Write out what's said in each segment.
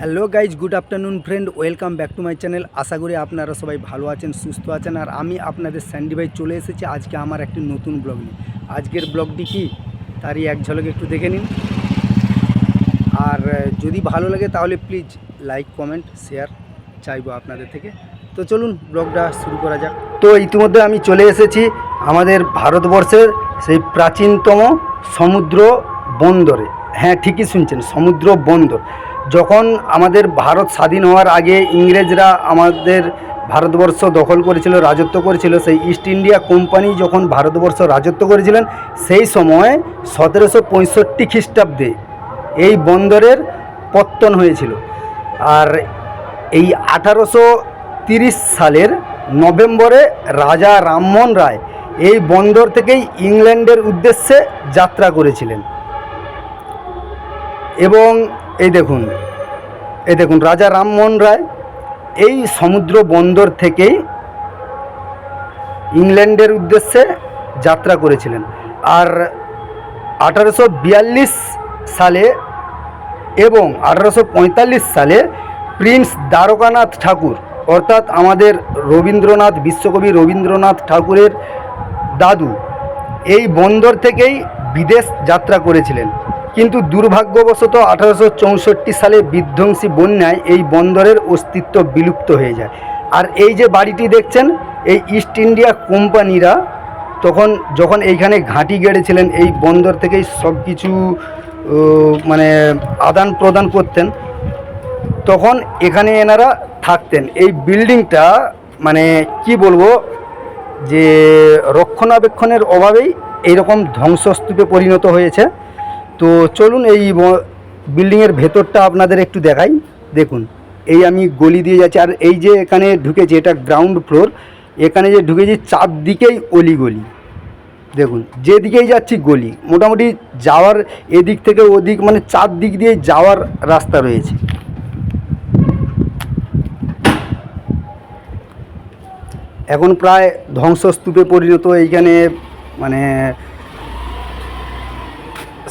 Hello guys good afternoon friend welcome back to my channel আশা করি আপনারা সবাই ভালো আছেন, সুস্থ আছেন। আর আমি আপনাদের স্যান্ডি ভাই চলে এসেছি আজকে আমার একটি নতুন ব্লগ নিয়ে। আজকের ব্লগটি কি? তারই এক ঝলক একটু দেখে নিন। আর যদি ভালো লাগে তাহলে প্লিজ লাইক কমেন্ট শেয়ার চাইব আপনাদের থেকে। তো চলুন ব্লগটা শুরু করা যাক। তো ইতিমধ্যে আমি চলে এসেছি আমাদের ভারতবর্ষের সেই প্রাচীনতম সমুদ্র বন্দরে। হ্যাঁ ঠিকই শুনছেন, সমুদ্র বন্দর। যখন আমাদের ভারত স্বাধীন হওয়ার আগে ইংরেজরা আমাদের ভারতবর্ষ দখল করেছিল, রাজত্ব করেছিল, সেই ইস্ট ইন্ডিয়া কোম্পানি যখন ভারতবর্ষ রাজত্ব করেছিলেন, সেই সময় সতেরোশো পঁয়ষট্টি খ্রিস্টাব্দে এই বন্দরের পত্তন হয়েছিল। আর এই আঠারোশো তিরিশ সালের নভেম্বরে রাজা রামমোহন রায় এই বন্দর থেকেই ইংল্যান্ডের উদ্দেশ্যে যাত্রা করেছিলেন। এবং এই দেখুন এই দেখুন, রাজা রামমোহন রায় এই সমুদ্র বন্দর থেকেই ইংল্যান্ডের উদ্দেশ্যে যাত্রা করেছিলেন। আর আঠারোশো বিয়াল্লিশ সালে এবং আঠারোশো পঁয়তাল্লিশ সালে প্রিন্স দ্বারকানাথ ঠাকুর, অর্থাৎ আমাদের রবীন্দ্রনাথ, বিশ্বকবি রবীন্দ্রনাথ ঠাকুরের দাদু, এই বন্দর থেকেই বিদেশ যাত্রা করেছিলেন। কিন্তু দুর্ভাগ্যবশত আঠারোশো চৌষট্টি সালে বিধ্বংসী বন্যায় এই বন্দরের অস্তিত্ব বিলুপ্ত হয়ে যায়। আর এই যে বাড়িটি দেখছেন, এই ইস্ট ইন্ডিয়া কোম্পানিরা তখন যখন এইখানে ঘাঁটি গেড়েছিলেন, এই বন্দর থেকেই সব কিছু মানে আদান প্রদান করতেন, তখন এখানে এনারা থাকতেন। এই বিল্ডিংটা মানে কি বলব, যে রক্ষণাবেক্ষণের অভাবেই এইরকম ধ্বংসস্তূপে পরিণত হয়েছে। তো চলুন এই বিল্ডিংয়ের ভেতরটা আপনাদের একটু দেখাই। দেখুন, এই আমি গলি দিয়ে যাচ্ছি, আর এই যে এখানে ঢুকেছি, এটা গ্রাউন্ড ফ্লোর এখানে যে ঢুকেছি, চারদিকেই অলি গলি দেখুন, যেদিকেই যাচ্ছি, গলি। মোটামুটি যাওয়ার এদিক থেকে ওদিক মানে চারদিক দিয়ে যাওয়ার রাস্তা রয়েছে। এখন প্রায় ধ্বংসস্তূপে পরিণত এইখানে মানে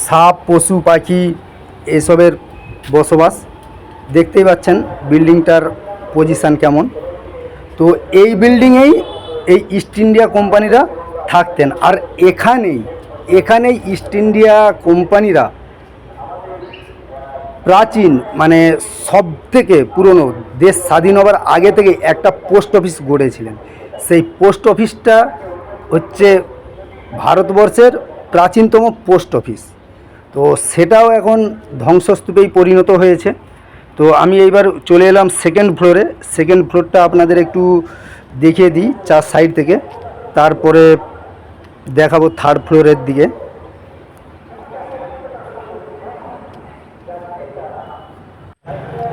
সাপ, পশু, পাখি এসবের বসবাস। দেখতেই পাচ্ছেন বিল্ডিংটার পজিশান কেমন। তো এই বিল্ডিংয়েই এই ইস্ট ইন্ডিয়া কোম্পানিরা থাকতেন। আর এখানেই এখানেই ইস্ট ইন্ডিয়া কোম্পানিরা প্রাচীন মানে সব থেকে পুরনো দেশ স্বাধীন হবার আগে থেকে একটা পোস্ট অফিস গড়েছিলেন। সেই পোস্ট অফিসটা হচ্ছে ভারতবর্ষের প্রাচীনতম পোস্ট অফিস। তো সেটাও এখন ধ্বংসস্তূপেই পরিণত হয়েছে। তো আমি এইবার চলে এলাম সেকেন্ড ফ্লোরে সেকেন্ড ফ্লোরটা আপনাদের একটু দেখিয়ে দিই চার সাইড থেকে। তারপরে দেখাবো থার্ড ফ্লোরের দিকে।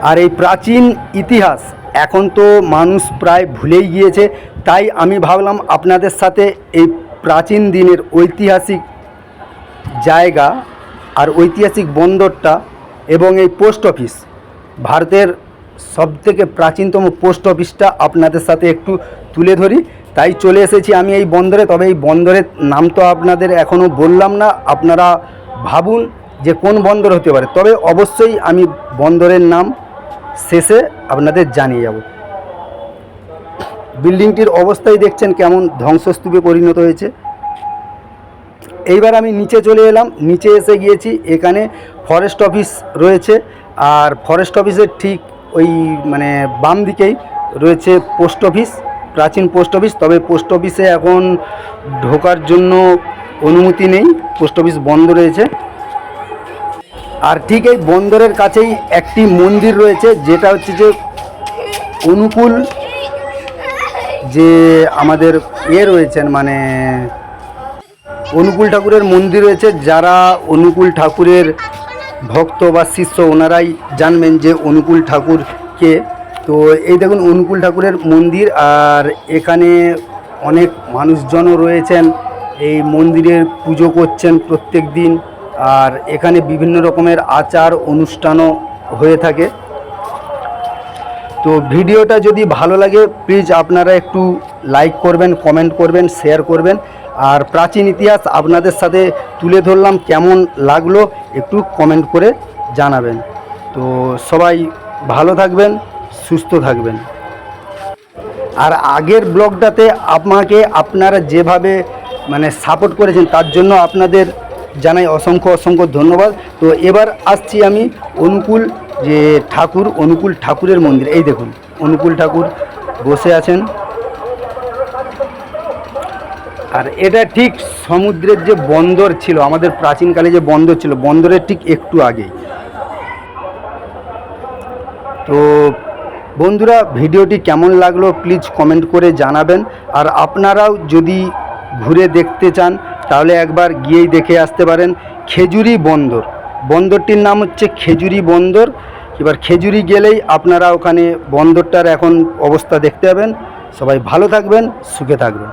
আর এই প্রাচীন ইতিহাস এখন তো মানুষ প্রায় ভুলেই গিয়েছে। তাই আমি ভাবলাম আপনাদের সাথে এই প্রাচীন দিনের ঐতিহাসিক জায়গা আর ঐতিহাসিক বন্দরটা এবং এই পোস্ট অফিস, ভারতের সবথেকে প্রাচীনতম পোস্ট অফিসটা আপনাদের সাথে একটু তুলে ধরি। তাই চলে এসেছি আমি এই বন্দরে, তবে এই বন্দরের নাম তো আপনাদের এখনও বললাম না, আপনারা ভাবুন যে কোন বন্দর হতে পারে। তবে অবশ্যই আমি বন্দরের নাম শেষে আপনাদের জানিয়ে যাব। বিল্ডিংটির অবস্থাই দেখছেন কেমন ধ্বংসস্তূপে পরিণত হয়েছে। এইবার আমি নিচে চলে এলাম। নিচে এসে গিয়েছি। এখানে ফরেস্ট অফিস রয়েছে। আর ফরেস্ট অফিসের ঠিক ওই মানে বাম দিকেই রয়েছে পোস্ট অফিস প্রাচীন পোস্ট অফিস তবে পোস্ট অফিসে এখন ঢোকার জন্য অনুমতি নেই। পোস্ট অফিস বন্ধ রয়েছে। আর ঠিক এই বন্দরের কাছেই একটি মন্দির রয়েছে, যেটা হচ্ছে যে অনুকূল যে আমাদের ইয়ে রয়েছেন মানে অনুকূল ঠাকুরের মন্দির রয়েছে। যারা অনুকূল ঠাকুরের ভক্ত বা শিষ্য, ওনারাই জানবেন যে অনুকূল ঠাকুর কে। তো এই দেখুন, অনুকূল ঠাকুরের মন্দির, আর এখানে অনেক মানুষজনও রয়েছেন। এই মন্দিরের পুজো করছেন প্রত্যেক দিন, আর এখানে বিভিন্ন রকমের আচার অনুষ্ঠানও হয়ে থাকে। তো ভিডিওটা যদি ভালো লাগে প্লিজ আপনারা একটু লাইক করবেন কমেন্ট করবেন শেয়ার করবেন। আর প্রাচীন ইতিহাস আপনাদের সাথে তুলে ধরলাম কেমন লাগল একটু কমেন্ট করে জানাবেন। তো সবাই ভালো থাকবেন, সুস্থ থাকবেন। আর আগের ব্লগটাতে আমাকে আপনারা যেভাবে মানে সাপোর্ট করেছেন, তার জন্য আপনাদের জানাই অসংখ্য অসংখ্য ধন্যবাদ। তো এবার আসছি আমি অনুকূল যে ঠাকুর, অনুকূল ঠাকুরের মন্দির। এই দেখুন, অনুকূল ঠাকুর বসে আছেন। আর এটা ঠিক সমুদ্রের যে বন্দর ছিল, আমাদের প্রাচীনকালে যে বন্দর ছিল, বন্দরের ঠিক একটু আগেই তো বন্ধুরা, ভিডিওটি কেমন লাগল প্লিজ কমেন্ট করে জানাবেন। আর আপনারাও যদি ঘুরে দেখতে চান, তাহলে একবার গিয়েই দেখে আসতে পারেন খেজুরি বন্দর। বন্দরটির নাম হচ্ছে খেজুরি বন্দর। এবার খেজুরি গেলেই আপনারা ওখানে বন্দরটার এখন অবস্থা দেখতে পাবেন। সবাই ভালো থাকবেন, সুখে থাকবেন।